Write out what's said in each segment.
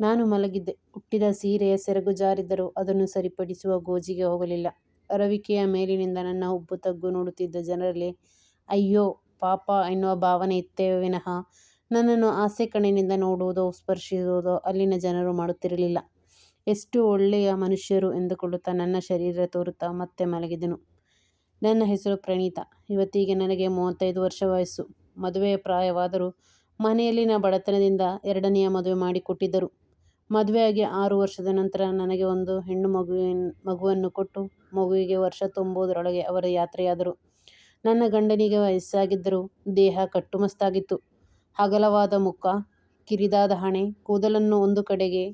ನಾನು ಮಲಗಿದ್ದೆ. ಉಟ್ಟಿದ ಸೀರೆಯ ಸೆರಗು ಜಾರಿದ್ದರೂ ಅದನ್ನು ಸರಿಪಡಿಸುವ ಗೋಜಿಗೆ ಹೋಗಲಿಲ್ಲ. ರವಿಕೆಯ ಮೇಲಿನಿಂದ ನನ್ನ ಉಬ್ಬು-ತಗ್ಗು ನೋಡುತ್ತಿದ್ದ ಜನರಲ್ಲಿ, ಅಯ್ಯೋ, ಪಾಪ ಎನ್ನುವ ಭಾವನೆ ಇತ್ತೇ ವಿನಃ ನನ್ನನ್ನು ಆಸೆ ಕಣ್ಣಿನಿಂದ ನೋಡುವುದೋ, ಸ್ಪರ್ಶಿಸುವುದೋ ಅಲ್ಲಿನ ಜನರು ಮಾಡುತ್ತಿರಲಿಲ್ಲ. ಎಷ್ಟು ಒಳ್ಳೆಯ ಮನುಷ್ಯರು ಎಂದುಕೊಳ್ಳುತ್ತಾ ನನ್ನ ಶರೀರ ತೋರುತ್ತಾ ಮತ್ತೆ ಮಲಗಿದನು ನನ್ನ ಹೆಸರು ಪ್ರಣೀತ ಇವತ್ತಿಗೆ ನನಗೆ ಮೂವತ್ತೈದು ವರ್ಷ ವಯಸ್ಸು. ಮದುವೆಯ ಪ್ರಾಯವಾದರೂ ಮನೆಯಲ್ಲಿನ ಬಡತನದಿಂದ ಎರಡನೆಯ ಮದುವೆ ಮಾಡಿಕೊಟ್ಟಿದ್ದರು. ಮದುವೆಯಾಗಿ ಆರು ವರ್ಷದ ನಂತರ ನನಗೆ ಒಂದು ಹೆಣ್ಣು ಮಗುವಿನ ಮಗುವನ್ನು ಕೊಟ್ಟು ಮಗುವಿಗೆ ವರ್ಷ ತುಂಬುವುದರೊಳಗೆ ಅವರ ಯಾತ್ರೆಯಾದರು. ನನ್ನ ಗಂಡನಿಗೆ ವಯಸ್ಸಾಗಿದ್ದರೂ ದೇಹ ಕಟ್ಟುಮಸ್ತಾಗಿತ್ತು. ಹಗಲವಾದ ಮುಖ, ಕಿರಿದಾದ ಹಣೆ, ಕೂದಲನ್ನು ಒಂದು ಕಡೆಗೆ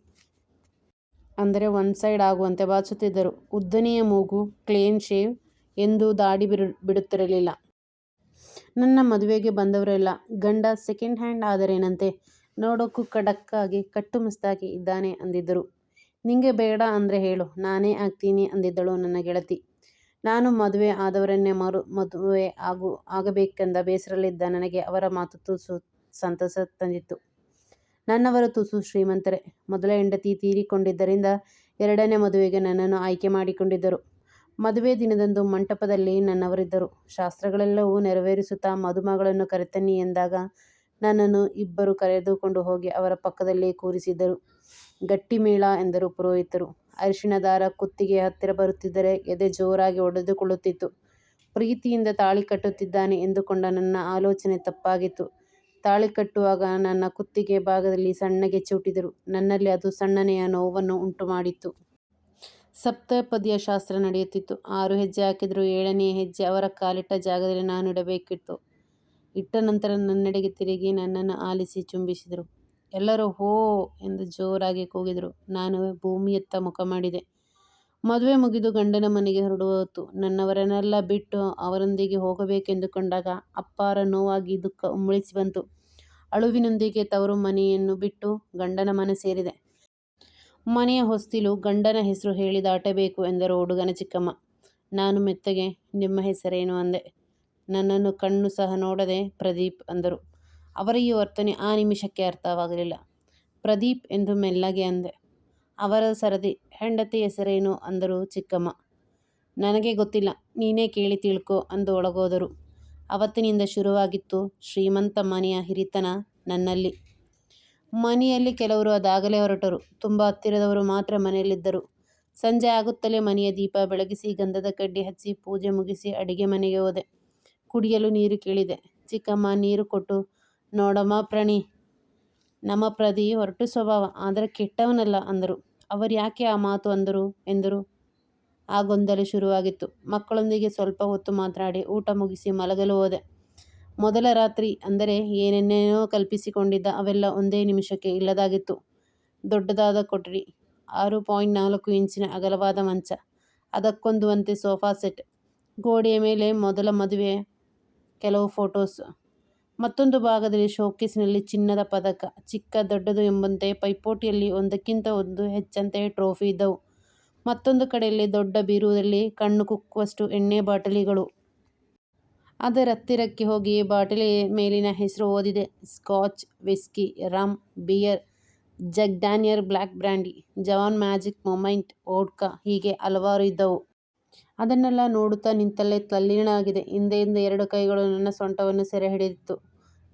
ಅಂದರೆ ಒನ್ ಸೈಡ್ ಆಗುವಂತೆ ಬಾಚುತ್ತಿದ್ದರು. ಉದ್ದನೆಯ ಮೂಗು, ಕ್ಲೇನ್ ಶೇವ್, ಎಂದು ದಾಡಿ ಬಿಡು ಬಿಡುತ್ತಿರಲಿಲ್ಲ. ನನ್ನ ಮದುವೆಗೆ ಬಂದವರೆಲ್ಲ ಗಂಡ ಸೆಕೆಂಡ್ ಹ್ಯಾಂಡ್ ಆದರೇನಂತೆ ನೋಡೋಕು ಖಡಕ್ಕಾಗಿ ಕಟ್ಟುಮಸ್ತಾಗಿ ಇದ್ದಾನೆ ಅಂದಿದ್ದರು. ನಿಂಗೆ ಬೇಡ ಅಂದರೆ ಹೇಳು, ನಾನೇ ಆಗ್ತೀನಿ ಅಂದಿದ್ದಳು ನನ್ನ ಗೆಳತಿ. ನಾನು ಮದುವೆ ಆದವರನ್ನೇ ಮರು, ಮದುವೆ ಆಗು, ಆಗಬೇಕೆಂದ ಬೇಸರಲ್ಲಿದ್ದ ನನಗೆ ಅವರ ಮಾತು ತುಸು ಸಂತಸ ತಂದಿತ್ತು ನನ್ನವರ ತುಸು ಶ್ರೀಮಂತರೇ. ಮೊದಲ ಹೆಂಡತಿ ತೀರಿಕೊಂಡಿದ್ದರಿಂದ ಎರಡನೇ ಮದುವೆಗೆ ನನ್ನನ್ನು ಆಯ್ಕೆ ಮಾಡಿಕೊಂಡಿದ್ದರು. ಮದುವೆ ದಿನದಂದು ಮಂಟಪದಲ್ಲಿ ನನ್ನವರಿದ್ದರು. ಶಾಸ್ತ್ರಗಳೆಲ್ಲವೂ ನೆರವೇರಿಸುತ್ತಾ ಮದುಮಗಳನ್ನು ಕರೆತನ್ನಿ ಎಂದಾಗ ನನ್ನನ್ನು ಇಬ್ಬರು ಕರೆದುಕೊಂಡು ಹೋಗಿ ಅವರ ಪಕ್ಕದಲ್ಲೇ ಕೂರಿಸಿದರು. ಗಟ್ಟಿಮೇಳ ಎಂದರು ಪುರೋಹಿತರು. ಅರಿಶಿನ ದಾರ ಹತ್ತಿರ ಬರುತ್ತಿದ್ದರೆ ಎದೆ ಜೋರಾಗಿ ಒಡೆದುಕೊಳ್ಳುತ್ತಿತ್ತು. ಪ್ರೀತಿಯಿಂದ ತಾಳಿ ಕಟ್ಟುತ್ತಿದ್ದಾನೆ ಎಂದುಕೊಂಡ ನನ್ನ ಆಲೋಚನೆ ತಪ್ಪಾಗಿತ್ತು. ತಾಳಿ ಕಟ್ಟುವಾಗ ನನ್ನ ಕುತ್ತಿಗೆ ಭಾಗದಲ್ಲಿ ಸಣ್ಣಗೆ ಚೂಟಿದರು. ನನ್ನಲ್ಲಿ ಅದು ಸಣ್ಣನೆಯ ನೋವನ್ನು ಉಂಟುಮಾಡಿತು. ಸಪ್ತಪದಿಯ ಶಾಸ್ತ್ರ ನಡೆಯುತ್ತಿತ್ತು. ಆರು ಹೆಜ್ಜೆ ಹಾಕಿದರೂ ಏಳನೆಯ ಹೆಜ್ಜೆ ಅವರ ಕಾಲಿಟ್ಟ ಜಾಗದಲ್ಲಿ ನಾನು ಇಡಬೇಕಿತ್ತು. ಇಟ್ಟ ನಂತರ ನನ್ನೆಡೆಗೆ ತಿರುಗಿ ನನ್ನನ್ನು ಆಲಿಸಿ ಚುಂಬಿಸಿದರು. ಎಲ್ಲರೂ ಹೋ ಎಂದು ಜೋರಾಗಿ ಕೂಗಿದರು. ನಾನು ಭೂಮಿಯತ್ತ ಮುಖ ಮಾಡಿದೆ. ಮದುವೆ ಮುಗಿದು ಗಂಡನ ಮನೆಗೆ ಹೊರಡುವ ಹೊತ್ತು. ನನ್ನವರನ್ನೆಲ್ಲ ಬಿಟ್ಟು ಅವರೊಂದಿಗೆ ಹೋಗಬೇಕೆಂದುಕೊಂಡಾಗ ಅಪ್ಪಾರ ನೋವಾಗಿ ದುಃಖ ಉಮ್ಮಳಿಸಿ ಬಂತು. ಅಳುವಿನೊಂದಿಗೆ ತವರು ಮನೆಯನ್ನು ಬಿಟ್ಟು ಗಂಡನ ಮನೆ ಸೇರಿದೆ. ಮನೆಯ ಹೊಸ್ತಿಲು ಗಂಡನ ಹೆಸರು ಹೇಳಿ ದಾಟಬೇಕು ಎಂದರು ಹುಡುಗನ ಚಿಕ್ಕಮ್ಮ. ನಾನು ಮೆತ್ತಗೆ, ನಿಮ್ಮ ಹೆಸರೇನು ಅಂದೆ. ನನ್ನನ್ನು ಕಣ್ಣು ಸಹ ನೋಡದೆ ಪ್ರದೀಪ್ ಅಂದರು. ಅವರ ಈ ವರ್ತನೆ ಆ ನಿಮಿಷಕ್ಕೆ ಅರ್ಥವಾಗಲಿಲ್ಲ. ಪ್ರದೀಪ್ ಎಂದು ಮೆಲ್ಲಗೆ ಅಂದೆ. ಅವರ ಸರದಿ, ಹೆಂಡತಿ ಹೆಸರೇನು ಅಂದರು ಚಿಕ್ಕಮ್ಮ. ನನಗೆ ಗೊತ್ತಿಲ್ಲ, ನೀನೇ ಕೇಳಿ ತಿಳ್ಕೊ ಅಂದು ಒಳಗೋದರು. ಅವತ್ತಿನಿಂದ ಶುರುವಾಗಿತ್ತು ಶ್ರೀಮಂತ ಮನೆಯ ಹಿರಿತನ ನನ್ನಲ್ಲಿ. ಮನೆಯಲ್ಲಿ ಕೆಲವರು ಅದಾಗಲೇ ಹೊರಟರು. ತುಂಬ ಹತ್ತಿರದವರು ಮಾತ್ರ ಮನೆಯಲ್ಲಿದ್ದರು. ಸಂಜೆ ಆಗುತ್ತಲೇ ಮನೆಯ ದೀಪ ಬೆಳಗಿಸಿ ಗಂಧದ ಕಡ್ಡಿ ಹಚ್ಚಿ ಪೂಜೆ ಮುಗಿಸಿ ಅಡಿಗೆ ಮನೆಗೆ ಹೋದೆ. ಕುಡಿಯಲು ನೀರು ಕೇಳಿದೆ. ಚಿಕ್ಕಮ್ಮ, ನೀರು ಕೊಟ್ಟು, ನೋಡಮ್ಮ ಪ್ರಣಿ, ನಮ್ಮ ಪ್ರದೀ ಹೊರಟು ಸ್ವಭಾವ. ಆದರೆ ಕೆಟ್ಟವನಲ್ಲ ಅಂದರು. ಅವರ್ಯಾಕೆ ಆ ಮಾತು ಅಂದರು ಎಂದರು. ಆ ಗೊಂದಲ ಶುರುವಾಗಿತ್ತು. ಮಕ್ಕಳೊಂದಿಗೆ ಸ್ವಲ್ಪ ಹೊತ್ತು ಮಾತನಾಡಿ ಊಟ ಮುಗಿಸಿ ಮಲಗಲು ಹೋದೆ. ಮೊದಲ ರಾತ್ರಿ ಅಂದರೆ ಏನೇನೇನೋ ಕಲ್ಪಿಸಿಕೊಂಡಿದ್ದ ಅವೆಲ್ಲ ಒಂದೇ ನಿಮಿಷಕ್ಕೆ ಇಲ್ಲದಾಗಿತ್ತು. ದೊಡ್ಡದಾದ ಕೊಠಡಿ. ಆರು ಪಾಯಿಂಟ್ ನಾಲ್ಕು ಇಂಚಿನ ಅಗಲವಾದ ಮಂಚ. ಅದಕ್ಕೊಂದುವಂತೆ ಸೋಫಾ ಸೆಟ್. ಗೋಡೆಯ ಮೇಲೆ ಮೊದಲ ಮದುವೆಯ ಕೆಲವು ಫೋಟೋಸ್. ಮತ್ತೊಂದು ಭಾಗದಲ್ಲಿ ಶೋಕೇಸ್ನಲ್ಲಿ ಚಿನ್ನದ ಪದಕ. ಚಿಕ್ಕ ದೊಡ್ಡದು ಎಂಬಂತೆ ಪೈಪೋಟಿಯಲ್ಲಿ ಒಂದಕ್ಕಿಂತ ಒಂದು ಹೆಚ್ಚಂತೆ ಟ್ರೋಫಿ ಇದ್ದವು. ಮತ್ತೊಂದು ಕಡೆಯಲ್ಲಿ ದೊಡ್ಡ ಬೀರುವುದಲ್ಲಿ ಕಣ್ಣು ಕುಕ್ಕುವಷ್ಟು ಎಣ್ಣೆ ಬಾಟಲಿಗಳು. ಅದರ ಹತ್ತಿರಕ್ಕೆ ಹೋಗಿ ಬಾಟಲಿ ಮೇಲಿನ ಹೆಸರು ಓದಿದೆ. Scotch, whisky, rum, beer, Jack Daniel's black brandy ಜವಾನ್ ಮ್ಯಾಜಿಕ್ ಮೊಮೆಂಟ್, ಓಡ್ಕಾ ಹೀಗೆ ಹಲವಾರು ಇದ್ದವು. ಅದನ್ನೆಲ್ಲ ನೋಡುತ್ತಾ ನಿಂತಲ್ಲೇ ಹಿಂದೆ ಹಿಂದೆಯಿಂದ ಎರಡು ಕೈಗಳು ನನ್ನ ಸೊಂಟವನ್ನು ಸೆರೆ ಹಿಡಿದಿತ್ತು.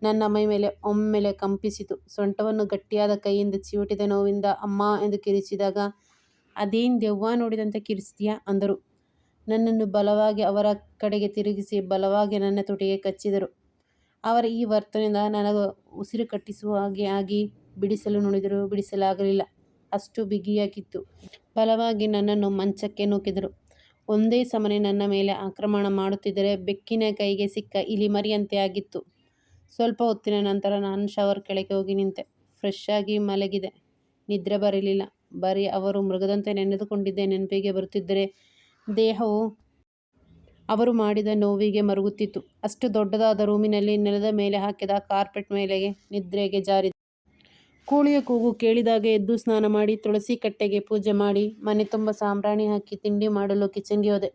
ನನ್ನ ಮೈಮೇಲೆ ಒಮ್ಮೆಲೆ ಕಂಪಿಸಿತು. ಸೊಂಟವನ್ನು ಗಟ್ಟಿಯಾದ ಕೈಯಿಂದ ಚಿವುಟಿದ ನೋವಿಂದ ಅಮ್ಮ ಎಂದು ಕಿರಿಸಿದಾಗ ಅದೇನ್ ದೆವ್ವ ನೋಡಿದಂತೆ ಕಿರುಚ್ತೀಯ ಅಂದರು. ನನ್ನನ್ನು ಬಲವಾಗಿ ಅವರ ಕಡೆಗೆ ತಿರುಗಿಸಿ ಬಲವಾಗಿ ನನ್ನ ತುಟಿಗೆ ಕಚ್ಚಿದರು. ಅವರ ಈ ವರ್ತನೆಯಿಂದ ನನಗೆ ಉಸಿರು ಕಟ್ಟಿಸುವ ಹಾಗೆ ಆಗಿ ಬಿಡಿಸಲು ನೋಡಿದರೂ ಬಿಡಿಸಲಾಗಲಿಲ್ಲ. ಅಷ್ಟು ಬಿಗಿಯಾಗಿತ್ತು. ಬಲವಾಗಿ ನನ್ನನ್ನು ಮಂಚಕ್ಕೆ ನೂಕಿದರು. ಒಂದೇ ಸಮನೆ ನನ್ನ ಮೇಲೆ ಆಕ್ರಮಣ ಮಾಡುತ್ತಿದ್ದರೆ ಬೆಕ್ಕಿನ ಕೈಗೆ ಸಿಕ್ಕ ಇಲಿ ಮರಿಯಂತೆ ಆಗಿತ್ತು. ಸ್ವಲ್ಪ ಹೊತ್ತಿನ ನಂತರ ನಾನು ಶವರ್ ಕೆಳಗೆ ಹೋಗಿ ನಿಂತೆ. ಫ್ರೆಶ್ ಆಗಿ ಮಲಗಿದೆ. ನಿದ್ರೆ ಬರಲಿಲ್ಲ. ಬರೀ ಅವರು ಮೃಗದಂತೆ ನೆನೆದುಕೊಂಡಿದ್ದೆ ನೆನಪಿಗೆ ಬರುತ್ತಿದ್ದರೆ ದೇಹವು ಅವರು ಮಾಡಿದ ನೋವಿಗೆ ಮರುಗುತ್ತಿತ್ತು. ಅಷ್ಟು ದೊಡ್ಡದಾದ ರೂಮಿನಲ್ಲಿ ನೆಲದ ಮೇಲೆ ಹಾಕಿದ ಕಾರ್ಪೆಟ್ ಮೇಲೆ ನಿದ್ರೆಗೆ ಜಾರಿದೆ. ಕೋಳಿಯ ಕೂಗು ಕೇಳಿದಾಗ ಎದ್ದು ಸ್ನಾನ ಮಾಡಿ ತುಳಸಿ ಕಟ್ಟೆಗೆ ಪೂಜೆ ಮಾಡಿ ಮನೆ ತುಂಬ ಸಾಂಬ್ರಾಣಿ ಹಾಕಿ ತಿಂಡಿ ಮಾಡಲು ಕಿಚನ್ಗೆ ಹೋದೆ.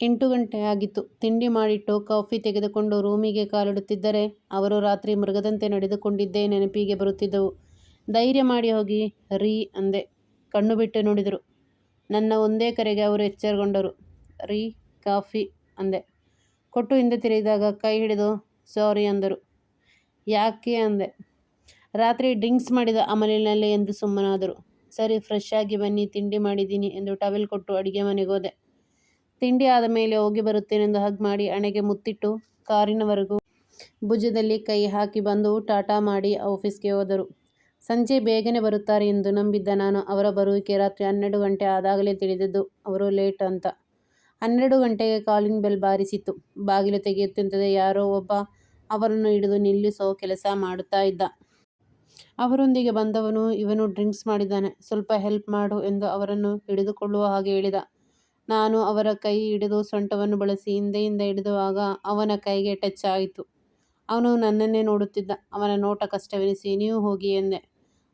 ಎಂಟು ಗಂಟೆ ಆಗಿತ್ತು. ತಿಂಡಿ ಮಾಡಿಟ್ಟು ಕಾಫಿ ತೆಗೆದುಕೊಂಡು ರೂಮಿಗೆ ಕಾಲಿಡುತ್ತಿದ್ದರೆ ಅವರು ರಾತ್ರಿ ಮೃಗದಂತೆ ನಡೆದುಕೊಂಡಿದ್ದೇ ನೆನಪಿಗೆ ಬರುತ್ತಿದ್ದವು. ಧೈರ್ಯ ಮಾಡಿ ಹೋಗಿ, ರೀ ಅಂದೆ. ಕಣ್ಣು ಬಿಟ್ಟು ನೋಡಿದರು. ನನ್ನ ಒಂದೇ ಕರೆಗೆ ಅವರು ಎಚ್ಚರಗೊಂಡರು. ರೀ, ಕಾಫಿ ಅಂದೆ. ಕೊಟ್ಟು ಹಿಂದೆ ತಿರುಗಿದಾಗ ಕೈ ಹಿಡಿದು, ಸಾರಿ ಅಂದರು. ಯಾಕೆ ಅಂದೆ. ರಾತ್ರಿ ಡ್ರಿಂಕ್ಸ್ ಮಾಡಿದ ಅಮಲಿನಲ್ಲಿ ಎಂದು ಸುಮ್ಮನಾದರು. ಸರಿ, ಫ್ರೆಶ್ ಆಗಿ ಬನ್ನಿ, ತಿಂಡಿ ಮಾಡಿದ್ದೀನಿ ಎಂದು ಟವೆಲ್ ಕೊಟ್ಟು ಅಡುಗೆ ಮನೆಗೆ ಹೋದೆ ತಿಂಡಿ ಆದ ಮೇಲೆ ಹೋಗಿ ಬರುತ್ತೇನೆಂದು ಹಗ್ ಮಾಡಿ ಅಣೆಗೆ ಮುತ್ತಿಟ್ಟು ಕಾರಿನವರೆಗೂ ಭುಜದಲ್ಲಿ ಕೈ ಹಾಕಿ ಬಂದು ಟಾಟಾ ಮಾಡಿ ಆಫೀಸ್ಗೆ ಹೋದರು. ಸಂಜೆ ಬೇಗನೆ ಬರುತ್ತಾರೆ ಎಂದು ನಂಬಿದ್ದ ನಾನು ಅವರ ಬರುವಿಕೆ ರಾತ್ರಿ ಹನ್ನೆರಡು ಗಂಟೆ ಆದಾಗಲೇ ತಿಳಿದದ್ದು, ಅವರು ಲೇಟ್ ಅಂತ. ಹನ್ನೆರಡು ಗಂಟೆಗೆ ಕಾಲಿಂಗ್ ಬೆಲ್ ಬಾರಿಸಿತು. ಬಾಗಿಲು ತೆಗೆಯುತ್ತಿದ್ದಂತೆ ಯಾರೋ ಒಬ್ಬ ಅವರನ್ನು ಹಿಡಿದು ನಿಲ್ಲಿಸೋ ಕೆಲಸ ಮಾಡುತ್ತಾ ಇದ್ದ. ಅವರೊಂದಿಗೆ ಬಂದವನು ಇವನು ಡ್ರಿಂಕ್ಸ್ ಮಾಡಿದ್ದಾನೆ. ಸ್ವಲ್ಪ ಹೆಲ್ಪ್ ಮಾಡು ಎಂದು ಅವರನ್ನು ಹಿಡಿದುಕೊಳ್ಳುವ ಹಾಗೆ ಹೇಳಿದ. ನಾನು ಅವರ ಕೈ ಹಿಡಿದು ಸೊಂಟವನ್ನು ಬಳಸಿ ಹಿಂದೆಯಿಂದ ಹಿಡಿದುವಾಗ ಅವನ ಕೈಗೆ ಟಚ್ ಆಯಿತು. ಅವನು ನನ್ನನ್ನೇ ನೋಡುತ್ತಿದ್ದ. ಅವನ ನೋಟ ಕಷ್ಟವೆನಿಸಿ ನೀವು ಹೋಗಿ ಎಂದೆ.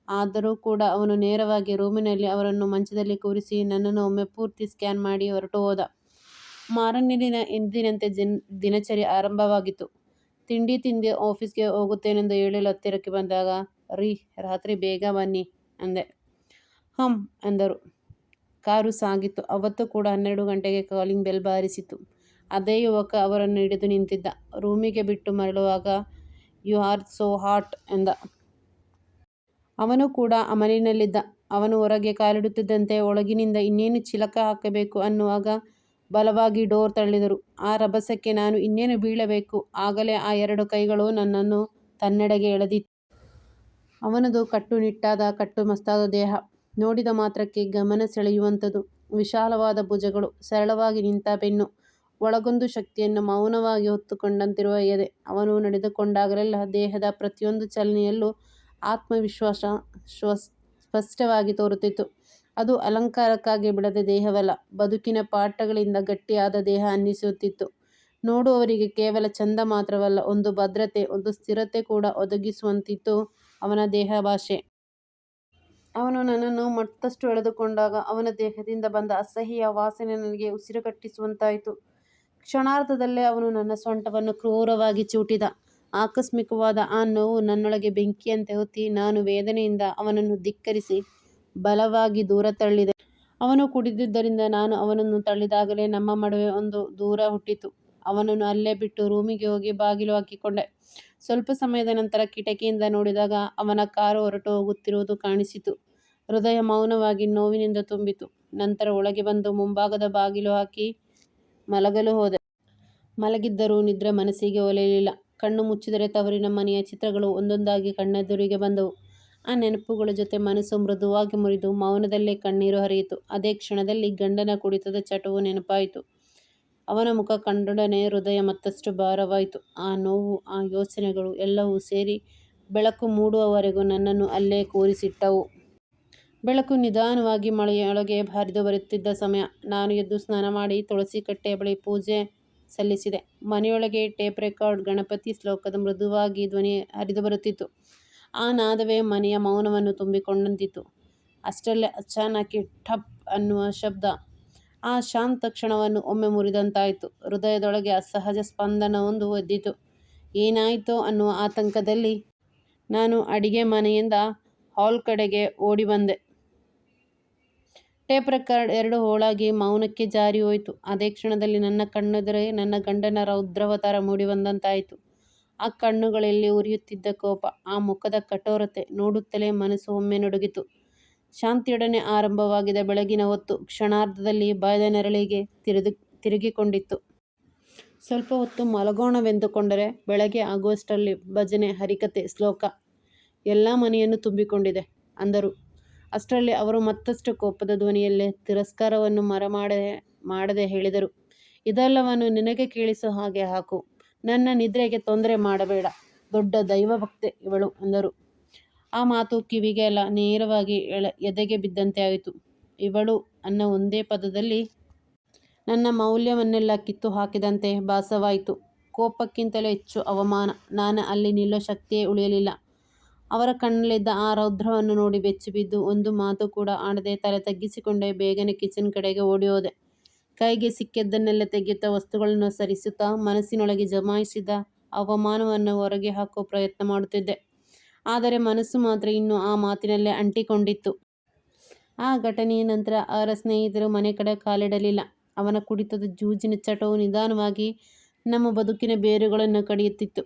ಆದರೂ ಕೂಡ ಅವನು ನೇರವಾಗಿ ರೂಮಿನಲ್ಲಿ ಅವರನ್ನು ಮಂಚದಲ್ಲಿ ಕೂರಿಸಿ ನನ್ನನ್ನು ಒಮ್ಮೆ ಪೂರ್ತಿ ಸ್ಕ್ಯಾನ್ ಮಾಡಿ ಹೊರಟು ಹೋದ. ಮಾರನೇ ದಿನ ಎಂದಿನಂತೆ ದಿನಚರಿ ಆರಂಭವಾಗಿತ್ತು. ತಿಂಡಿ ತಿಂದು ಆಫೀಸ್ಗೆ ಹೋಗುತ್ತೇನೆಂದು ಹೇಳಲು ಹತ್ತಿರಕ್ಕೆ ಬಂದಾಗ ರೀ, ರಾತ್ರಿ ಬೇಗ ಬನ್ನಿ ಅಂದೆ. ಹಂ ಅಂದರು ಕಾರು ಸಾಗಿತ್ತು ಅವತ್ತು ಕೂಡ ಹನ್ನೆರಡು ಗಂಟೆಗೆ ಕಾಲಿಂಗ್ ಬೆಲ್ ಬಾರಿಸಿತು. ಅದೇ ಯುವಕ ಅವರನ್ನು ಹಿಡಿದು ನಿಂತಿದ್ದ. ರೂಮಿಗೆ ಬಿಟ್ಟು ಮರಳುವಾಗ ಯು ಆರ್ ಸೋ ಹಾಟ್ ಎಂದ. ಅವನು ಕೂಡ ಅಮಲಿನಲ್ಲಿದ್ದ. ಅವನು ಹೊರಗೆ ಕಾಲಿಡುತ್ತಿದ್ದಂತೆ ಒಳಗಿನಿಂದ ಇನ್ನೇನು ಚಿಲಕ ಹಾಕಬೇಕು ಅನ್ನುವಾಗ ಬಲವಾಗಿ ಡೋರ್ ತಳ್ಳಿದರು. ಆ ರಭಸಕ್ಕೆ ನಾನು ಇನ್ನೇನು ಬೀಳಬೇಕು. ಆಗಲೇ ಆ ಎರಡು ಕೈಗಳು ನನ್ನನ್ನು ತನ್ನೆಡೆಗೆ ಎಳೆದಿತ್ತು. ಅವನದು ಕಟ್ಟುನಿಟ್ಟಾದ ಕಟ್ಟುಮಸ್ತಾದ ದೇಹ. ನೋಡಿದ ಮಾತ್ರಕ್ಕೆ ಗಮನ ಸೆಳೆಯುವಂಥದ್ದು ವಿಶಾಲವಾದ ಭುಜಗಳು, ಸರಳವಾಗಿ ನಿಂತ ಬೆನ್ನು, ಒಳಗೊಂದು ಶಕ್ತಿಯನ್ನು ಮೌನವಾಗಿ ಹೊತ್ತುಕೊಂಡಂತಿರುವ ಎದೆ. ಅವನು ನಡೆದುಕೊಂಡಾಗಲೆಲ್ಲ ದೇಹದ ಪ್ರತಿಯೊಂದು ಚಲನೆಯಲ್ಲೂ ಆತ್ಮವಿಶ್ವಾಸ ಸ್ಪಷ್ಟವಾಗಿ ತೋರುತ್ತಿತ್ತು. ಅದು ಅಲಂಕಾರಕ್ಕಾಗಿ ಬಿಡದ ದೇಹವಲ್ಲ, ಬದುಕಿನ ಪಾಠಗಳಿಂದ ಗಟ್ಟಿಯಾದ ದೇಹ ಅನ್ನಿಸುತ್ತಿತ್ತು. ನೋಡುವವರಿಗೆ ಕೇವಲ ಚಂದ ಮಾತ್ರವಲ್ಲ, ಒಂದು ಭದ್ರತೆ, ಒಂದು ಸ್ಥಿರತೆ ಕೂಡ ಒದಗಿಸುವಂತಿತ್ತು ಅವನ ದೇಹಭಾಷೆ. ಅವನು ನನ್ನನ್ನು ಮತ್ತಷ್ಟು ಎಳೆದುಕೊಂಡಾಗ ಅವನ ದೇಹದಿಂದ ಬಂದ ಅಸಹ್ಯ ವಾಸನೆ ನನಗೆ ಉಸಿರುಗಟ್ಟಿಸುವಂತಾಯಿತು. ಕ್ಷಣಾರ್ಧದಲ್ಲೇ ಅವನು ನನ್ನ ಸೊಂಟವನ್ನು ಕ್ರೂರವಾಗಿ ಚೂಟಿದ. ಆಕಸ್ಮಿಕವಾದ ಆ ನೋವು ನನ್ನೊಳಗೆ ಬೆಂಕಿಯಂತೆ ಹೊತ್ತಿ ನಾನು ವೇದನೆಯಿಂದ ಅವನನ್ನು ಧಿಕ್ಕರಿಸಿ ಬಲವಾಗಿ ದೂರ ತಳ್ಳಿದೆ. ಅವನು ಕುಡಿದಿದ್ದರಿಂದ ನಾನು ಅವನನ್ನು ತಳ್ಳಿದಾಗಲೇ ನಮ್ಮ ನಡುವೆ ಒಂದು ದೂರ ಹುಟ್ಟಿತು. ಅವನನ್ನು ಅಲ್ಲೇ ಬಿಟ್ಟು ರೂಮಿಗೆ ಹೋಗಿ ಬಾಗಿಲು ಹಾಕಿಕೊಂಡೆ. ಸ್ವಲ್ಪ ಸಮಯದ ನಂತರ ಕಿಟಕಿಯಿಂದ ನೋಡಿದಾಗ ಅವನ ಕಾರು ಹೊರಟು ಹೋಗುತ್ತಿರುವುದು ಕಾಣಿಸಿತು. ಹೃದಯ ಮೌನವಾಗಿ ನೋವಿನಿಂದ ತುಂಬಿತು. ನಂತರ ಒಳಗೆ ಬಂದು ಮುಂಭಾಗದ ಬಾಗಿಲು ಹಾಕಿ ಮಲಗಲು ಹೋದೆ. ಮಲಗಿದ್ದರೂ ನಿದ್ರೆ ಮನಸ್ಸಿಗೆ ಒಲೆಯಲಿಲ್ಲ ಕಣ್ಣು ಮುಚ್ಚಿದರೆ ತವರಿನ ಮನೆಯ ಚಿತ್ರಗಳು ಒಂದೊಂದಾಗಿ ಕಣ್ಣೆದುರಿಗೆ ಬಂದವು. ಆ ನೆನಪುಗಳ ಜೊತೆ ಮನಸ್ಸು ಮೃದುವಾಗಿ ಮುರಿದು ಮೌನದಲ್ಲೇ ಕಣ್ಣೀರು ಹರಿಯಿತು. ಅದೇ ಕ್ಷಣದಲ್ಲಿ ಗಂಡನ ಕುಡಿತದ ಚಟುವು ನೆನಪಾಯಿತು. ಅವನ ಮುಖ ಕಂಡೊಡನೆ ಹೃದಯ ಮತ್ತಷ್ಟು ಭಾರವಾಯಿತು. ಆ ನೋವು, ಆ ಯೋಚನೆಗಳು ಎಲ್ಲವೂ ಸೇರಿ ಬೆಳಕು ಮೂಡುವವರೆಗೂ ನನ್ನನ್ನು ಅಲ್ಲೇ ಕೂರಿಸಿಟ್ಟವು. ಬೆಳಕು ನಿಧಾನವಾಗಿ ಮಳೆಯೊಳಗೆ ಹರಿದು ಬರುತ್ತಿದ್ದ ಸಮಯ. ನಾನು ಎದ್ದು ಸ್ನಾನ ಮಾಡಿ ತುಳಸಿ ಕಟ್ಟೆಯ ಬಳಿ ಪೂಜೆ ಸಲ್ಲಿಸಿದೆ. ಮನೆಯೊಳಗೆ ಟೇಪ್ ರೆಕಾರ್ಡ್ ಗಣಪತಿ ಶ್ಲೋಕದ ಮೃದುವಾಗಿ ಧ್ವನಿ ಹರಿದುಬರುತ್ತಿತ್ತು. ಆ ನಾದವೇ ಮನೆಯ ಮೌನವನ್ನು ತುಂಬಿಕೊಂಡಂತಿತ್ತು. ಅಷ್ಟರಲ್ಲೇ ಅಚಾನಕ್ಕೆ ಠಪ್ ಅನ್ನುವ ಶಬ್ದ ಆ ಶಾಂತ ಕ್ಷಣವನ್ನು ಒಮ್ಮೆ ಮುರಿದಂತಾಯಿತು. ಹೃದಯದೊಳಗೆ ಅಸಹಜ ಸ್ಪಂದನವೊಂದು ಒದ್ದಿತು ಏನಾಯಿತೋ ಅನ್ನುವ ಆತಂಕದಲ್ಲಿ ನಾನು ಅಡಿಗೆ ಮನೆಯಿಂದ ಹಾಲ್ ಕಡೆಗೆ ಓಡಿ ಬಂದೆ. ಟೇಪ್ ರೆಕಾರ್ಡ್ ಎರಡು ಹೋಳಾಗಿ ಮೌನಕ್ಕೆ ಜಾರಿ ಹೋಯಿತು. ಅದೇ ಕ್ಷಣದಲ್ಲಿ ನನ್ನ ಕಣ್ಣೆದುರೇ ನನ್ನ ಗಂಡನ ರೌದ್ರಾವತಾರ ಮೂಡಿಬಂದಂತಾಯಿತು. ಆ ಕಣ್ಣುಗಳಲ್ಲಿ ಉರಿಯುತ್ತಿದ್ದ ಕೋಪ, ಆ ಮುಖದ ಕಠೋರತೆ ನೋಡುತ್ತಲೇ ಮನಸ್ಸು ಒಮ್ಮೆ ನಡುಗಿತು. ಶಾಂತಿಯೊಡನೆ ಆರಂಭವಾಗಿದ ಬೆಳಗಿನ ಹೊತ್ತು ಕ್ಷಣಾರ್ಧದಲ್ಲಿ ಭಯದ ನೆರಳಿಗೆ ತಿರುಗಿಕೊಂಡಿತ್ತು. ಸ್ವಲ್ಪ ಹೊತ್ತು ಮಲಗೋಣವೆಂದುಕೊಂಡರೆ ಬೆಳಗ್ಗೆ ಆಗುವಷ್ಟರಲ್ಲಿ ಭಜನೆ, ಹರಿಕತೆ ಶ್ಲೋಕ ಎಲ್ಲ ಮನೆಯನ್ನು ತುಂಬಿಕೊಂಡಿದೆ ಅಂದರು. ಅಷ್ಟರಲ್ಲಿ ಅವರು ಮತ್ತಷ್ಟು ಕೋಪದ ಧ್ವನಿಯಲ್ಲೇ ತಿರಸ್ಕಾರವನ್ನು ಮರೆಮಾಡದೆ ಹೇಳಿದರು. ಇದೆಲ್ಲವನ್ನು ನಿನಗೆ ಕೇಳಿಸೋ ಹಾಗೆ ಹಾಕು. ನನ್ನ ನಿದ್ರೆಗೆ ತೊಂದರೆ ಮಾಡಬೇಡ. ದೊಡ್ಡ ದೈವಭಕ್ತೆ ಇವಳು ಎಂದರು. ಆ ಮಾತು ಕಿವಿಗೆ ಅಲ್ಲ, ನೇರವಾಗಿ ಎದೆಗೆ ಬಿದ್ದಂತೆ ಆಯಿತು. ಇವಳು ಅನ್ನೋ ಒಂದೇ ಪದದಲ್ಲಿ ನನ್ನ ಮೌಲ್ಯವನ್ನೆಲ್ಲ ಕಿತ್ತು ಹಾಕಿದಂತೆ ಭಾಸವಾಯಿತು. ಕೋಪಕ್ಕಿಂತಲೂ ಹೆಚ್ಚು ಅವಮಾನ. ನಾನು ಅಲ್ಲಿ ನಿಲ್ಲೋ ಶಕ್ತಿಯೇ ಉಳಿಯಲಿಲ್ಲ. ಅವರ ಕಣ್ಣಲ್ಲಿದ್ದ ಆ ರೌದ್ರವನ್ನು ನೋಡಿ ಬೆಚ್ಚಿಬಿದ್ದು ಒಂದು ಮಾತು ಕೂಡ ಆಡದೆ ತಲೆ ತಗ್ಗಿಸಿಕೊಂಡೇ ಬೇಗನೆ ಕಿಚನ್ ಕಡೆಗೆ ಓಡಿ ಹೋದೆ ಕೈಗೆ ಸಿಕ್ಕಿದ್ದನ್ನೆಲ್ಲ ತೆಗೆಯುತ್ತಾ, ವಸ್ತುಗಳನ್ನು ಸರಿಸುತ್ತಾ, ಮನಸ್ಸಿನೊಳಗೆ ಜಮಾಯಿಸಿದ ಅವಮಾನವನ್ನು ಹೊರಗೆ ಹಾಕೋ ಪ್ರಯತ್ನ ಮಾಡುತ್ತಿದ್ದೆ. ಆದರೆ ಮನಸ್ಸು ಮಾತ್ರ ಇನ್ನೂ ಆ ಮಾತಿನಲ್ಲೇ ಅಂಟಿಕೊಂಡಿತ್ತು. ಆ ಘಟನೆಯ ನಂತರ ಅವರ ಸ್ನೇಹಿತರು ಮನೆ ಕಡೆ ಕಾಲಿಡಲಿಲ್ಲ. ಅವನ ಕುಡಿತದ ಜೂಜಿನ ಚಟವು ನಿಧಾನವಾಗಿ ನಮ್ಮ ಬದುಕಿನ ಬೇರುಗಳನ್ನು ಕಡಿಯುತ್ತಿತ್ತು.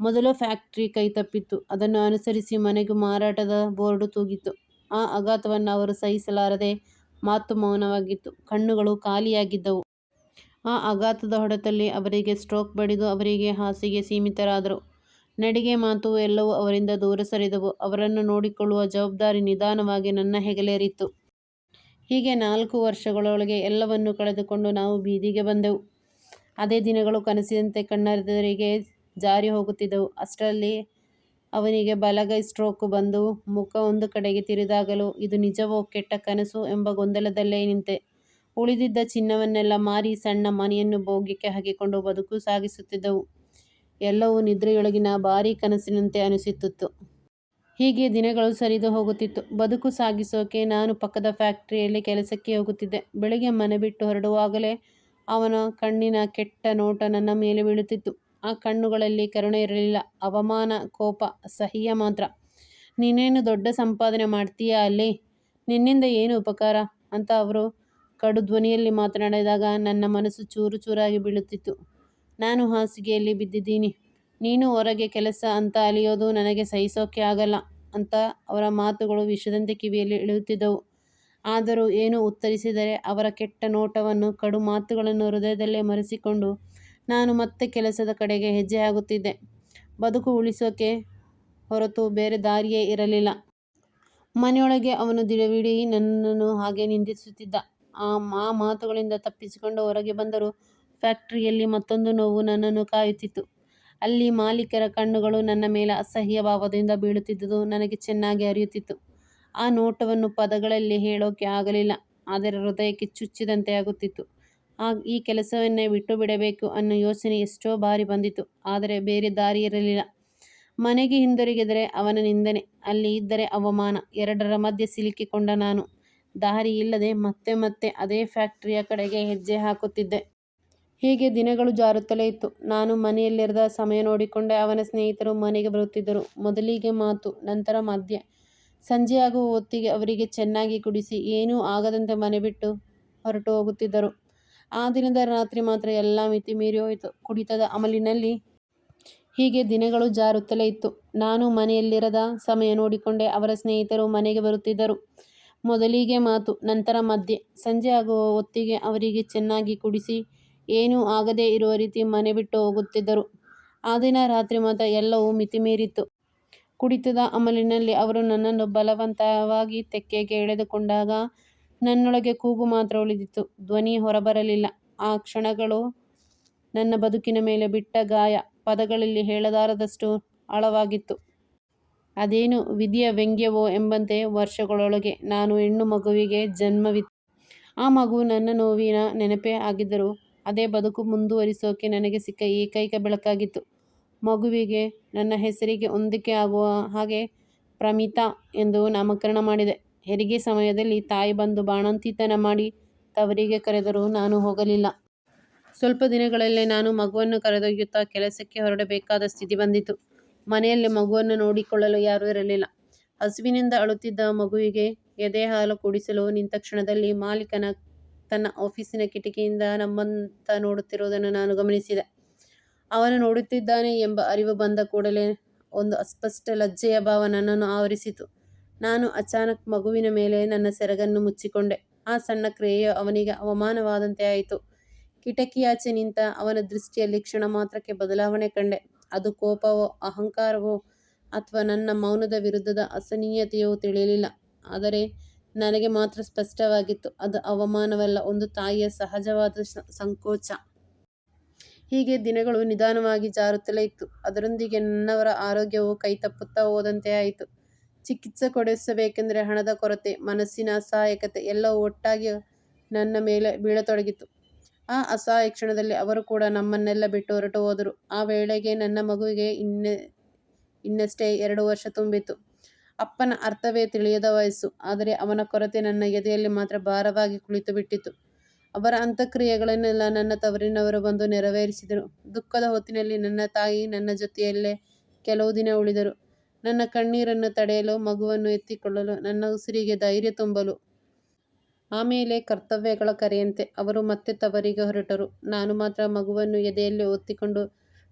ಮೊದಲು ಫ್ಯಾಕ್ಟರಿ ಕೈತಪ್ಪಿತ್ತು. ಅದನ್ನು ಅನುಸರಿಸಿ ಮನೆಗೂ ಮಾರಾಟದ ಬೋರ್ಡು ತೂಗಿತ್ತು. ಆ ಆಘಾತವನ್ನು ಅವರು ಸಹಿಸಲಾರದೆ ಮಾತು ಮೌನವಾಗಿತ್ತು. ಕಣ್ಣುಗಳು ಖಾಲಿಯಾಗಿದ್ದವು. ಆ ಆಘಾತದ ಹೊಡೆತಲ್ಲಿ ಅವರಿಗೆ ಸ್ಟ್ರೋಕ್ ಬಡಿದು ಅವರಿಗೆ ಹಾಸಿಗೆ ಸೀಮಿತರಾದರು. ನಡಿಗೆ, ಮಾತು ಎಲ್ಲವೂ ಅವರಿಂದ ದೂರ ಸರಿದವು. ಅವರನ್ನು ನೋಡಿಕೊಳ್ಳುವ ಜವಾಬ್ದಾರಿ ನಿಧಾನವಾಗಿ ನನ್ನ ಹೆಗಲೇರಿತ್ತು. ಹೀಗೆ ನಾಲ್ಕು ವರ್ಷಗಳೊಳಗೆ ಎಲ್ಲವನ್ನೂ ಕಳೆದುಕೊಂಡು ನಾವು ಬೀದಿಗೆ ಬಂದೆವು. ಅದೇ ದಿನಗಳು ಕನಸಿನಂತೆ ಕಣ್ಣೆದುರಿಗೆ ಜಾರಿ ಹೋಗುತ್ತಿದ್ದವು. ಅಷ್ಟರಲ್ಲಿ ಅವನಿಗೆ ಬಲಗೈ ಸ್ಟ್ರೋಕ್ ಬಂದು ಮುಖ ಒಂದು ಕಡೆಗೆ ತಿರುಗಿದಾಗಲೂ ಇದು ನಿಜವೋ ಕೆಟ್ಟ ಕನಸು ಎಂಬ ಗೊಂದಲದಲ್ಲೇ ನಿಂತೆ. ಉಳಿದಿದ್ದ ಚಿನ್ನವನ್ನೆಲ್ಲ ಮಾರಿ ಸಣ್ಣ ಮನೆಯನ್ನು ಭೋಗ್ಯಕ್ಕೆ ಹಾಕಿಕೊಂಡು ಬದುಕು ಸಾಗಿಸುತ್ತಿದ್ದೆವು. ಎಲ್ಲವೂ ನಿದ್ರೆಯೊಳಗಿನ ಭಾರೀ ಕನಸಿನಂತೆ ಅನಿಸುತ್ತಿತ್ತು. ಹೀಗೆ ದಿನಗಳು ಸರಿದು ಹೋಗುತ್ತಿತ್ತು. ಬದುಕು ಸಾಗಿಸೋಕೆ ನಾನು ಪಕ್ಕದ ಫ್ಯಾಕ್ಟರಿಯಲ್ಲಿ ಕೆಲಸಕ್ಕೆ ಹೋಗುತ್ತಿದ್ದೆ. ಬೆಳಿಗ್ಗೆ ಮನೆ ಬಿಟ್ಟು ಹೊರಡುವಾಗಲೇ ಅವನ ಕಣ್ಣಿನ ಕೆಟ್ಟ ನೋಟ ನನ್ನ ಮೇಲೆ ಬೀಳುತ್ತಿತ್ತು. ಆ ಕಣ್ಣುಗಳಲ್ಲಿ ಕರುಣೆ ಇರಲಿಲ್ಲ. ಅವಮಾನ, ಕೋಪ, ಸಹಿಯ ಮಾತ್ರ. "ನೀನೇನು ದೊಡ್ಡ ಸಂಪಾದನೆ ಮಾಡ್ತೀಯಾ ಅಲ್ಲಿ? ನಿನ್ನಿಂದ ಏನು ಉಪಕಾರ? " ಅಂತ ಅವರು ಕಡು ಧ್ವನಿಯಲ್ಲಿ ಮಾತನಾಡಿದಾಗ ನನ್ನ ಮನಸ್ಸು ಚೂರು ಚೂರಾಗಿ ಬೀಳುತ್ತಿತ್ತು. "ನಾನು ಹಾಸಿಗೆಯಲ್ಲಿ ಬಿದ್ದಿದ್ದೀನಿ. ನೀನು ಹೊರಗೆ ಕೆಲಸ ಅಂತ ಅಲಿಯೋದು ನನಗೆ ಸಹಿಸೋಕೆ ಆಗಲ್ಲ" ಅಂತ ಅವರ ಮಾತುಗಳು ವಿಷದಂತೆ ಕಿವಿಯಲ್ಲಿ ಇಳಿಯುತ್ತಿದ್ದವು. ಆದರೂ ಏನು ಉತ್ತರಿಸಿದರೆ ಅವರ ಕೆಟ್ಟ ನೋಟವನ್ನು, ಕಡು ಮಾತುಗಳನ್ನು ಹೃದಯದಲ್ಲೇ ಮರೆಸಿಕೊಂಡು ನಾನು ಮತ್ತೆ ಕೆಲಸದ ಕಡೆಗೆ ಹೆಜ್ಜೆ ಆಗುತ್ತಿದ್ದೆ ಬದುಕು ಉಳಿಸೋಕೆ ಹೊರತು ಬೇರೆ ದಾರಿಯೇ ಇರಲಿಲ್ಲ. ಮನೆಯೊಳಗೆ ಅವನು ದಿಡವಿಡೀ ನನ್ನನ್ನು ಹಾಗೆ ನಿಂದಿಸುತ್ತಿದ್ದ. ಆ ಮಾತುಗಳಿಂದ ತಪ್ಪಿಸಿಕೊಂಡು ಹೊರಗೆ ಬಂದರೂ ಫ್ಯಾಕ್ಟರಿಯಲ್ಲಿ ಮತ್ತೊಂದು ನೋವು ನನ್ನನ್ನು ಕಾಯುತ್ತಿತ್ತು. ಅಲ್ಲಿ ಮಾಲೀಕರ ಕಣ್ಣುಗಳು ನನ್ನ ಮೇಲೆ ಅಸಹ್ಯ ಭಾವದಿಂದ ಬೀಳುತ್ತಿದ್ದುದು ನನಗೆ ಚೆನ್ನಾಗಿ ಅರಿಯುತ್ತಿತ್ತು. ಆ ನೋಟವನ್ನು ಪದಗಳಲ್ಲಿ ಹೇಳೋಕೆ ಆಗಲಿಲ್ಲ. ಆದರೆ ಹೃದಯಕ್ಕೆ ಚುಚ್ಚಿದಂತೆ ಆಗುತ್ತಿತ್ತು. ಈ ಕೆಲಸವನ್ನೇ ಬಿಟ್ಟು ಬಿಡಬೇಕು ಅನ್ನೋ ಯೋಚನೆ ಎಷ್ಟೋ ಬಾರಿ ಬಂದಿತು. ಆದರೆ ಬೇರೆ ದಾರಿ ಇರಲಿಲ್ಲ ಮನೆಗೆ ಹಿಂದಿರುಗಿದರೆ ಅವನ ನಿಂದನೆ, ಅಲ್ಲಿ ಇದ್ದರೆ ಅವಮಾನ. ಎರಡರ ಮಧ್ಯೆ ಸಿಲುಕಿಕೊಂಡ ನಾನು, ದಾರಿ ಇಲ್ಲದೆ ಮತ್ತೆ ಮತ್ತೆ ಅದೇ ಫ್ಯಾಕ್ಟರಿಯ ಕಡೆಗೆ ಹೆಜ್ಜೆ ಹಾಕುತ್ತಿದ್ದೆ. ಹೀಗೆ ದಿನಗಳು ಜಾರುತ್ತಲೇ ಇತ್ತು. ನಾನು ಮನೆಯಲ್ಲಿರದ ಸಮಯ ನೋಡಿಕೊಂಡೆ ಅವನ ಸ್ನೇಹಿತರು ಮನೆಗೆ ಬರುತ್ತಿದ್ದರು. ಮೊದಲಿಗೆ ಮಾತು, ನಂತರ ಮದ್ಯ. ಸಂಜೆಯಾಗುವ ಹೊತ್ತಿಗೆ ಅವರಿಗೆ ಚೆನ್ನಾಗಿ ಕುಡಿಸಿ, ಏನೂ ಆಗದಂತೆ ಮನೆ ಬಿಟ್ಟು ಹೊರಟು ಹೋಗುತ್ತಿದ್ದರು. ಆ ದಿನದ ರಾತ್ರಿ ಮಾತ್ರ ಎಲ್ಲ ಮಿತಿ ಮೀರಿ ಹೋಯಿತು ಕುಡಿತದ ಅಮಲಿನಲ್ಲಿ. ಹೀಗೆ ದಿನಗಳು ಜಾರುತ್ತಲೇ ಇತ್ತು. ನಾನು ಮನೆಯಲ್ಲಿರದ ಸಮಯ ನೋಡಿಕೊಂಡೆ ಅವರ ಸ್ನೇಹಿತರು ಮನೆಗೆ ಬರುತ್ತಿದ್ದರು. ಮೊದಲಿಗೆ ಮಾತು, ನಂತರ ಮಧ್ಯೆ ಸಂಜೆ ಆಗುವ ಹೊತ್ತಿಗೆ ಅವರಿಗೆ ಚೆನ್ನಾಗಿ ಕುಡಿಸಿ, ಏನೂ ಆಗದೇ ಇರುವ ರೀತಿ ಮನೆ ಬಿಟ್ಟು ಹೋಗುತ್ತಿದ್ದರು. ಆ ದಿನ ರಾತ್ರಿ ಮಾತ್ರ ಎಲ್ಲವೂ ಮಿತಿಮೀರಿತ್ತು. ಕುಡಿತದ ಅಮಲಿನಲ್ಲಿ ಅವರು ನನ್ನನ್ನು ಬಲವಂತವಾಗಿ ತೆಕ್ಕೆಗೆ ಎಳೆದುಕೊಂಡಾಗ ನನ್ನೊಳಗೆ ಕೂಗು ಮಾತ್ರ ಉಳಿದಿತ್ತು. ಧ್ವನಿ ಹೊರಬರಲಿಲ್ಲ. ಆ ಕ್ಷಣಗಳು ನನ್ನ ಬದುಕಿನ ಮೇಲೆ ಬಿಟ್ಟ ಗಾಯ ಪದಗಳಲ್ಲಿ ಹೇಳಲಾರದಷ್ಟು ಆಳವಾಗಿತ್ತು. ಅದೇನು ವಿಧಿಯ ವ್ಯಂಗ್ಯವೋ ಎಂಬಂತೆ ವರ್ಷಗಳೊಳಗೆ ನಾನು ಹೆಣ್ಣು ಮಗುವಿಗೆ ಜನ್ಮವಿತ್ತು. ಆ ಮಗು ನನ್ನ ನೋವಿನ ನೆನಪೇ ಆಗಿದ್ದರೂ ಅದೇ ಬದುಕು ಮುಂದುವರಿಸೋಕೆ ನನಗೆ ಸಿಕ್ಕ ಏಕೈಕ ಬೆಳಕಾಗಿತ್ತು. ಮಗುವಿಗೆ ನನ್ನ ಹೆಸರಿಗೆ ಹೊಂದಿಕೆ ಆಗುವ ಹಾಗೆ ಪ್ರಮಿತಾ ಎಂದು ನಾಮಕರಣ ಮಾಡಿದೆ. ಹೆರಿಗೆ ಸಮಯದಲ್ಲಿ ತಾಯಿ ಬಂದು ಬಾಣಂತಿತನ ಮಾಡಿ ತವರಿಗೆ ಕರೆದರೂ ನಾನು ಹೋಗಲಿಲ್ಲ. ಸ್ವಲ್ಪ ದಿನಗಳಲ್ಲೇ ನಾನು ಮಗುವನ್ನು ಕರೆದೊಯ್ಯುತ್ತಾ ಕೆಲಸಕ್ಕೆ ಹೊರಡಬೇಕಾದ ಸ್ಥಿತಿ ಬಂದಿತು. ಮನೆಯಲ್ಲಿ ಮಗುವನ್ನು ನೋಡಿಕೊಳ್ಳಲು ಯಾರೂ ಇರಲಿಲ್ಲ. ಹಸುವಿನಿಂದ ಅಳುತ್ತಿದ್ದ ಮಗುವಿಗೆ ಎದೆಹಾಲು ಕುಡಿಸಲು ನಿಂತ ಕ್ಷಣದಲ್ಲಿ ಮಾಲೀಕ ತನ್ನ ಆಫೀಸಿನ ಕಿಟಕಿಯಿಂದ ನಮ್ಮಂತ ನೋಡುತ್ತಿರುವುದನ್ನು ನಾನು ಗಮನಿಸಿದೆ. ಅವನು ನೋಡುತ್ತಿದ್ದಾನೆ ಎಂಬ ಅರಿವು ಬಂದ ಕೂಡಲೇ ಒಂದು ಅಸ್ಪಷ್ಟ ಲಜ್ಜೆಯ ಭಾವ ನನ್ನನ್ನು ಆವರಿಸಿತು. ನಾನು ಅಚಾನಕ್ ಮಗುವಿನ ಮೇಲೆ ನನ್ನ ಸೆರಗನ್ನು ಮುಚ್ಚಿಕೊಂಡೆ. ಆ ಸಣ್ಣ ಕ್ರಿಯೆಯು ಅವನಿಗೆ ಅವಮಾನವಾದಂತೆ ಆಯಿತು. ಕಿಟಕಿಯಾಚೆ ನಿಂತ ಅವನ ದೃಷ್ಟಿಯಲ್ಲಿ ಕ್ಷಣ ಮಾತ್ರಕ್ಕೆ ಬದಲಾವಣೆ ಕಂಡೆ. ಅದು ಕೋಪವೋ, ಅಹಂಕಾರವೋ ಅಥವಾ ನನ್ನ ಮೌನದ ವಿರುದ್ಧದ ಅಸನೀಯತೆಯೋ ತಿಳಿಯಲಿಲ್ಲ. ಆದರೆ ನನಗೆ ಮಾತ್ರ ಸ್ಪಷ್ಟವಾಗಿತ್ತು, ಅದು ಅವಮಾನವಲ್ಲ, ಒಂದು ತಾಯಿಯ ಸಹಜವಾದ ಸಂಕೋಚ. ಹೀಗೆ ದಿನಗಳು ನಿಧಾನವಾಗಿ ಜಾರುತ್ತಲೇ ಇತ್ತು. ಅದರೊಂದಿಗೆ ನನ್ನವರ ಆರೋಗ್ಯವೂ ಕೈತಪ್ಪುತ್ತಾ ಹೋದಂತೆ ಆಯಿತು. ಚಿಕಿತ್ಸೆ ಕೊಡಿಸಬೇಕೆಂದರೆ ಹಣದ ಕೊರತೆ, ಮನಸ್ಸಿನ ಅಸಹಾಯಕತೆ ಎಲ್ಲವೂ ಒಟ್ಟಾಗಿ ನನ್ನ ಮೇಲೆ ಬೀಳತೊಡಗಿತು. ಆ ಅಸಹಾಯ ಕ್ಷಣದಲ್ಲಿ ಅವರು ಕೂಡ ನಮ್ಮನ್ನೆಲ್ಲ ಬಿಟ್ಟು ಹೊರಟು ಹೋದರು. ಆ ವೇಳೆಗೆ ನನ್ನ ಮಗುವಿಗೆ ಇನ್ನಷ್ಟೇ ಎರಡು ವರ್ಷ ತುಂಬಿತ್ತು. ಅಪ್ಪನ ಅರ್ಥವೇ ತಿಳಿಯದ ವಯಸ್ಸು. ಆದರೆ ಅವನ ಕೊರತೆ ನನ್ನ ಎದೆಯಲ್ಲಿ ಮಾತ್ರ ಭಾರವಾಗಿ ಕುಳಿತುಬಿಟ್ಟಿತ್ತು. ಅವರ ಅಂತಕ್ರಿಯೆಗಳನ್ನೆಲ್ಲ ನನ್ನ ತವರಿನವರು ಬಂದು ನೆರವೇರಿಸಿದರು. ದುಃಖದ ಹೊತ್ತಿನಲ್ಲಿ ನನ್ನ ತಾಯಿ ನನ್ನ ಜೊತೆಯಲ್ಲೇ ಕೆಲವು ದಿನ ಉಳಿದರು. ನನ್ನ ಕಣ್ಣೀರನ್ನು ತಡೆಯಲು, ಮಗುವನ್ನು ಎತ್ತಿಕೊಳ್ಳಲು, ನನ್ನ ಉಸಿರಿಗೆ ಧೈರ್ಯ ತುಂಬಲು. ಆಮೇಲೆ ಕರ್ತವ್ಯಗಳ ಕರೆಯಂತೆ ಅವರು ಮತ್ತೆ ತವರಿಗೆ ಹೊರಟರು. ನಾನು ಮಾತ್ರ ಮಗುವನ್ನು ಎದೆಯಲ್ಲಿ ಒತ್ತಿಕೊಂಡು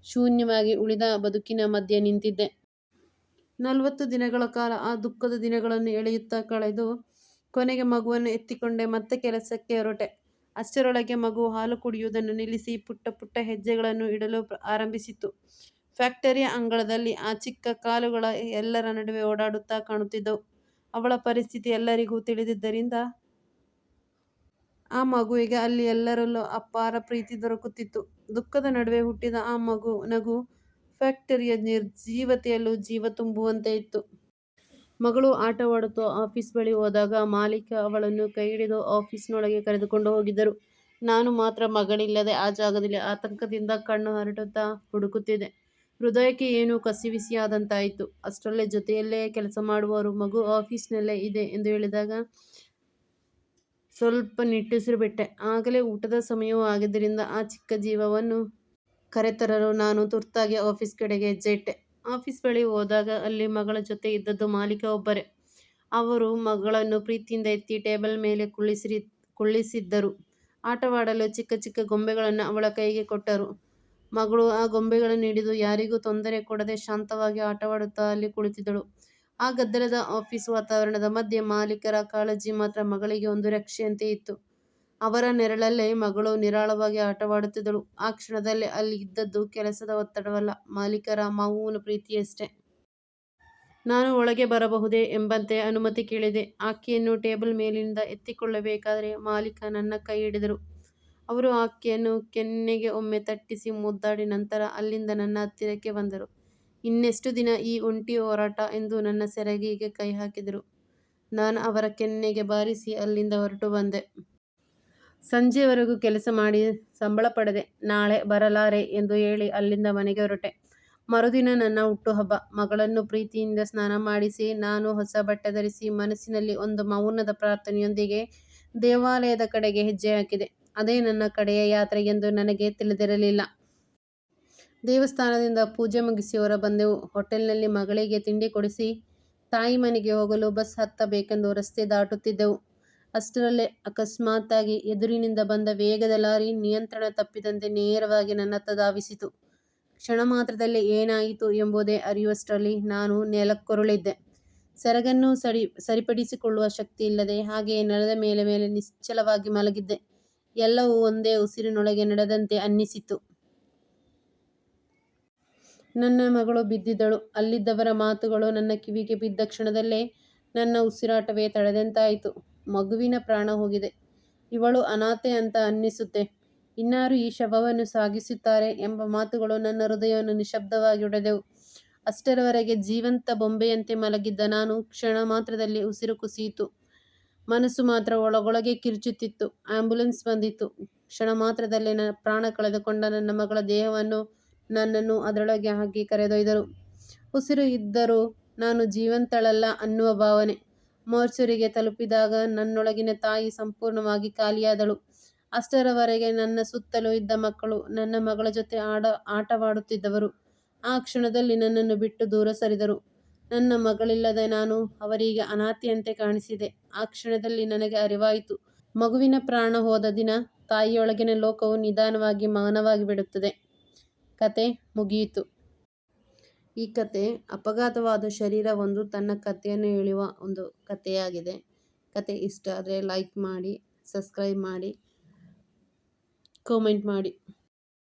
ಶೂನ್ಯವಾಗಿ ಉಳಿದ ಬದುಕಿನ ಮಧ್ಯೆ ನಿಂತಿದ್ದೆ. ನಲವತ್ತು ದಿನಗಳ ಕಾಲ ಆ ದುಃಖದ ದಿನಗಳನ್ನು ಎಳೆಯುತ್ತಾ ಕಳೆದು ಕೊನೆಗೆ ಮಗುವನ್ನು ಎತ್ತಿಕೊಂಡೆ, ಮತ್ತೆ ಕೆಲಸಕ್ಕೆ ಹೊರಟೆ. ಅಷ್ಟರೊಳಗೆ ಮಗು ಹಾಲು ಕುಡಿಯುವುದನ್ನು ನಿಲ್ಲಿಸಿ ಪುಟ್ಟ ಪುಟ್ಟ ಹೆಜ್ಜೆಗಳನ್ನು ಇಡಲು ಆರಂಭಿಸಿತು ಫ್ಯಾಕ್ಟರಿಯ ಅಂಗಳದಲ್ಲಿ ಆ ಚಿಕ್ಕ ಕಾಲುಗಳ ಎಲ್ಲರ ನಡುವೆ ಓಡಾಡುತ್ತಾ ಕಾಣುತ್ತಿದ್ದವು. ಅವಳ ಪರಿಸ್ಥಿತಿ ಎಲ್ಲರಿಗೂ ತಿಳಿದಿದ್ದರಿಂದ ಆ ಮಗುವಿಗೆ ಅಲ್ಲಿ ಎಲ್ಲರಲ್ಲೂ ಅಪಾರ ಪ್ರೀತಿ ದೊರಕುತ್ತಿತ್ತು. ದುಃಖದ ನಡುವೆ ಹುಟ್ಟಿದ ಆ ಮಗು, ನಗು ಫ್ಯಾಕ್ಟರಿಯ ನಿರ್ಜೀವತೆಯಲ್ಲೂ ಜೀವ ತುಂಬುವಂತೆ ಇತ್ತು. ಮಗಳು ಆಟವಾಡುತ್ತಾ ಆಫೀಸ್ ಬಳಿ ಹೋದಾಗ ಮಾಲೀಕ ಅವಳನ್ನು ಕೈಹಿಡಿದು ಆಫೀಸ್ನೊಳಗೆ ಕರೆದುಕೊಂಡು ಹೋಗಿದ್ದರು. ನಾನು ಮಾತ್ರ ಮಗಳಿಲ್ಲದೆ ಆ ಜಾಗದಲ್ಲಿ ಆತಂಕದಿಂದ ಕಣ್ಣು ಹರಡುತ್ತಾ ಹುಡುಕುತ್ತಿದ್ದೆ. ಹೃದಯಕ್ಕೆ ಏನೋ ಕಸಿವಿಸಿಯಾದಂತಾಯಿತು. ಅಷ್ಟರಲ್ಲೇ ಜೊತೆಯಲ್ಲೇ ಕೆಲಸ ಮಾಡುವವರು ಮಗು ಆಫೀಸ್ನಲ್ಲೇ ಇದೆ ಎಂದು ಹೇಳಿದಾಗ ಸ್ವಲ್ಪ ನಿಟ್ಟುಸಿರು ಬಿಟ್ಟೆ. ಆಗಲೇ ಊಟದ ಸಮಯವೂ ಆಗಿದ್ದರಿಂದ ಆ ಚಿಕ್ಕ ಜೀವವನ್ನು ಕರೆತರಲು ನಾನು ತುರ್ತಾಗಿ ಆಫೀಸ್ ಕಡೆಗೆ ಜೆಟ್ಟೆ ಆಫೀಸ್ ಬಳಿ ಹೋದಾಗ ಅಲ್ಲಿ ಮಗಳ ಜೊತೆ ಇದ್ದದ್ದು ಮಾಲೀಕ ಒಬ್ಬರೇ. ಅವರು ಮಗಳನ್ನು ಪ್ರೀತಿಯಿಂದ ಎತ್ತಿ ಟೇಬಲ್ ಮೇಲೆ ಕುಳ್ಳಿರಿಸಿದ್ದರು. ಆಟವಾಡಲು ಚಿಕ್ಕ ಚಿಕ್ಕ ಗೊಂಬೆಗಳನ್ನು ಅವಳ ಕೈಗೆ ಕೊಟ್ಟರು. ಮಗಳು ಆ ಗೊಂಬೆಗಳನ್ನು ಹಿಡಿದು ಯಾರಿಗೂ ತೊಂದರೆ ಕೊಡದೆ ಶಾಂತವಾಗಿ ಆಟವಾಡುತ್ತಾ ಅಲ್ಲಿ ಕುಳಿತಿದ್ದಳು. ಆ ಗದ್ದಲದ ಆಫೀಸ್ ವಾತಾವರಣದ ಮಧ್ಯೆ ಮಾಲೀಕರ ಕಾಳಜಿ ಮಾತ್ರ ಮಗಳಿಗೆ ಒಂದು ರಕ್ಷೆಯಂತೆ ಇತ್ತು. ಅವರ ನೆರಳಲ್ಲೇ ಮಗಳು ನಿರಾಳವಾಗಿ ಆಟವಾಡುತ್ತಿದ್ದಳು. ಆ ಕ್ಷಣದಲ್ಲಿ ಅಲ್ಲಿ ಇದ್ದದ್ದು ಕೆಲಸದ ಒತ್ತಡವಲ್ಲ, ಮಾಲೀಕರ ಮಾವೂನ ಪ್ರೀತಿಯಷ್ಟೇ. ನಾನು ಒಳಗೆ ಬರಬಹುದೇ ಎಂಬಂತೆ ಅನುಮತಿ ಕೇಳಿದೆ. ಆಕೆಯನ್ನು ಟೇಬಲ್ ಮೇಲಿನಿಂದ ಎತ್ತಿಕೊಳ್ಳಬೇಕಾದರೆ ಮಾಲೀಕ ನನ್ನ ಕೈ ಹಿಡಿದರು. ಅವರು ಆಕೆಯನ್ನು ಕೆನ್ನೆಗೆ ಒಮ್ಮೆ ತಟ್ಟಿಸಿ ಮುದ್ದಾಡಿ ನಂತರ ಅಲ್ಲಿಂದ ನನ್ನ ಹತ್ತಿರಕ್ಕೆ ಬಂದರು. ಇನ್ನೆಷ್ಟು ದಿನ ಈ ಒಂಟಿ ಹೋರಾಟ ಎಂದು ನನ್ನ ಸೆರಗಿಗೆ ಕೈ ಹಾಕಿದರು. ನಾನು ಅವರ ಕೆನ್ನೆಗೆ ಬಾರಿಸಿ ಅಲ್ಲಿಂದ ಹೊರಟು ಬಂದೆ. ಸಂಜೆಯವರೆಗೂ ಕೆಲಸ ಮಾಡಿ ಸಂಬಳ ಪಡೆದೆ. ನಾಳೆ ಬರಲಾರೆ ಎಂದು ಹೇಳಿ ಅಲ್ಲಿಂದ ಮನೆಗೆ ಹೊರಟೆ. ಮರುದಿನ ನನ್ನ ಹುಟ್ಟುಹಬ್ಬ. ಮಗಳನ್ನು ಪ್ರೀತಿಯಿಂದ ಸ್ನಾನ ಮಾಡಿಸಿ, ನಾನು ಹೊಸ ಬಟ್ಟೆ ಧರಿಸಿ, ಮನಸ್ಸಿನಲ್ಲಿ ಒಂದು ಮೌನದ ಪ್ರಾರ್ಥನೆಯೊಂದಿಗೆ ದೇವಾಲಯದ ಕಡೆಗೆ ಹೆಜ್ಜೆ ಹಾಕಿದೆ. ಅದೇ ನನ್ನ ಕಡೆಯ ಯಾತ್ರೆ ಎಂದು ನನಗೆ ತಿಳಿದಿರಲಿಲ್ಲ. ದೇವಸ್ಥಾನದಿಂದ ಪೂಜೆ ಮುಗಿಸಿ ಹೊರ ಬಂದೆವು. ಹೋಟೆಲ್ನಲ್ಲಿ ಮಗಳಿಗೆ ತಿಂಡಿ ಕೊಡಿಸಿ, ತಾಯಿ ಮನೆಗೆ ಹೋಗಲು ಬಸ್ ಹತ್ತಬೇಕೆಂದು ರಸ್ತೆ ದಾಟುತ್ತಿದ್ದೆವು. ಅಷ್ಟರಲ್ಲೇ ಅಕಸ್ಮಾತ್ತಾಗಿ ಎದುರಿನಿಂದ ಬಂದ ವೇಗದ ಲಾರಿ ನಿಯಂತ್ರಣ ತಪ್ಪಿದಂತೆ ನೇರವಾಗಿ ನನ್ನತ್ತ ಧಾವಿಸಿತು. ಕ್ಷಣಮಾತ್ರದಲ್ಲಿ ಏನಾಯಿತು ಎಂಬುದೇ ಅರಿಯುವಷ್ಟರಲ್ಲಿ ನಾನು ನೆಲಕ್ಕೊರುಳಿದ್ದೆ ಸೆರಗನ್ನು ಸರಿ, ಸರಿಪಡಿಸಿಕೊಳ್ಳುವ ಶಕ್ತಿಯಿಲ್ಲದೆ ಹಾಗೆಯೇ ನೆಲದ ಮೇಲೆ ಮೇಲೆ ನಿಶ್ಚಲವಾಗಿ ಮಲಗಿದ್ದೆ. ಎಲ್ಲವೂ ಒಂದೇ ಉಸಿರಿನೊಳಗೆ ನಡೆದಂತೆ ಅನ್ನಿಸಿತು. ನನ್ನ ಮಗಳು ಬಿದ್ದಿದ್ದಳು. ಅಲ್ಲಿದ್ದವರ ಮಾತುಗಳು ನನ್ನ ಕಿವಿಗೆ ಬಿದ್ದ ಕ್ಷಣದಲ್ಲೇ ನನ್ನ ಉಸಿರಾಟವೇ ತಡೆದಂತಾಯಿತು. ಮಗುವಿನ ಪ್ರಾಣ ಹೋಗಿದೆ. ಇವಳು ಅನಾಥೆ ಅಂತ ಅನ್ನಿಸುತ್ತೆ. ಇನ್ನಾರು ಈ ಶವವನ್ನು ಸಾಗಿಸುತ್ತಾರೆ ಎಂಬ ಮಾತುಗಳು ನನ್ನ ಹೃದಯವನ್ನು ನಿಶಬ್ದವಾಗಿ ಉಡೆದೆವು ಅಷ್ಟರವರೆಗೆ ಜೀವಂತ ಬೊಂಬೆಯಂತೆ ಮಲಗಿದ್ದ ನಾನು ಕ್ಷಣ ಮಾತ್ರದಲ್ಲಿ ಉಸಿರು ಕುಸಿಯಿತು. ಮನಸ್ಸು ಮಾತ್ರ ಒಳಗೊಳಗೆ ಕಿರುಚುತ್ತಿತ್ತು. ಆಂಬ್ಯುಲೆನ್ಸ್ ಬಂದಿತ್ತು ಕ್ಷಣ ಮಾತ್ರದಲ್ಲಿ ನನ್ನ ಪ್ರಾಣ ಕಳೆದುಕೊಂಡ ನನ್ನ ಮಗಳ ದೇಹವನ್ನು ನನ್ನನ್ನು ಅದರೊಳಗೆ ಹಾಕಿ ಕರೆದೊಯ್ದರು. ಉಸಿರು ಇದ್ದರೂ ನಾನು ಜೀವಂತಳಲ್ಲ ಅನ್ನುವ ಭಾವನೆ. ಮೋರ್ಚರಿಗೆ ತಲುಪಿದಾಗ ನನ್ನೊಳಗಿನ ತಾಯಿ ಸಂಪೂರ್ಣವಾಗಿ ಖಾಲಿಯಾದಳು. ಅಷ್ಟರವರೆಗೆ ನನ್ನ ಸುತ್ತಲೂ ಇದ್ದ ಮಕ್ಕಳು, ನನ್ನ ಮಗಳ ಜೊತೆ ಆಡ ಆಟವಾಡುತ್ತಿದ್ದವರು ಆ ಕ್ಷಣದಲ್ಲಿ ನನ್ನನ್ನು ಬಿಟ್ಟು ದೂರ ಸರಿದರು. ನನ್ನ ಮಗಳಿಲ್ಲದೆ ನಾನು ಅವರಿಗೆ ಅನಾಥಿಯಂತೆ ಕಾಣಿಸಿದೆ. ಆ ಕ್ಷಣದಲ್ಲಿ ನನಗೆ ಅರಿವಾಯಿತು, ಮಗುವಿನ ಪ್ರಾಣ ಹೋದ ದಿನ ತಾಯಿಯೊಳಗಿನ ಲೋಕವು ನಿಧಾನವಾಗಿ ಮೌನವಾಗಿ ಬಿಡುತ್ತದೆ. ಕತೆ ಮುಗಿಯಿತು. ಈ ಕತೆ ಅಪಘಾತವಾದ ಒಂದು ತನ್ನ ಕಥೆಯನ್ನು ಹೇಳುವ ಒಂದು ಕಥೆಯಾಗಿದೆ ಕತೆ ಇಷ್ಟ ಆದರೆ ಲೈಕ್ ಮಾಡಿ, ಸಬ್ಸ್ಕ್ರೈಬ್ ಮಾಡಿ, ಕಾಮೆಂಟ್ ಮಾಡಿ.